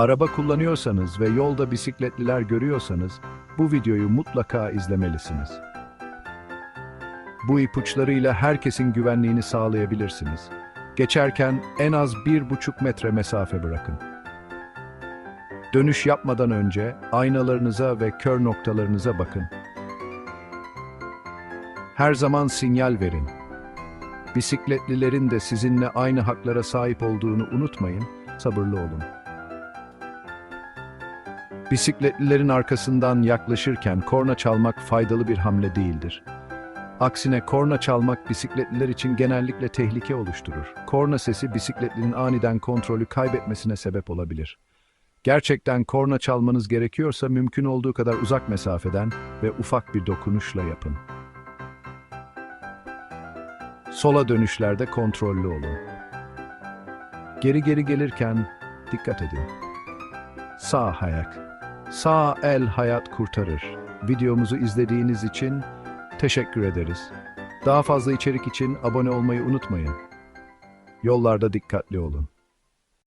Araba kullanıyorsanız ve yolda bisikletliler görüyorsanız bu videoyu mutlaka izlemelisiniz. Bu ipuçlarıyla herkesin güvenliğini sağlayabilirsiniz. Geçerken en az bir buçuk metre mesafe bırakın. Dönüş yapmadan önce aynalarınıza ve kör noktalarınıza bakın. Her zaman sinyal verin. Bisikletlilerin de sizinle aynı haklara sahip olduğunu unutmayın, sabırlı olun. Bisikletlilerin arkasından yaklaşırken korna çalmak faydalı bir hamle değildir. Aksine korna çalmak bisikletliler için genellikle tehlike oluşturur. Korna sesi bisikletlinin aniden kontrolü kaybetmesine sebep olabilir. Gerçekten korna çalmanız gerekiyorsa mümkün olduğu kadar uzak mesafeden ve ufak bir dokunuşla yapın. Sola dönüşlerde kontrollü olun. Geri geri gelirken dikkat edin. Sağ ayak. Sağ el hayat kurtarır. Videomuzu izlediğiniz için teşekkür ederiz. Daha fazla içerik için abone olmayı unutmayın. Yollarda dikkatli olun.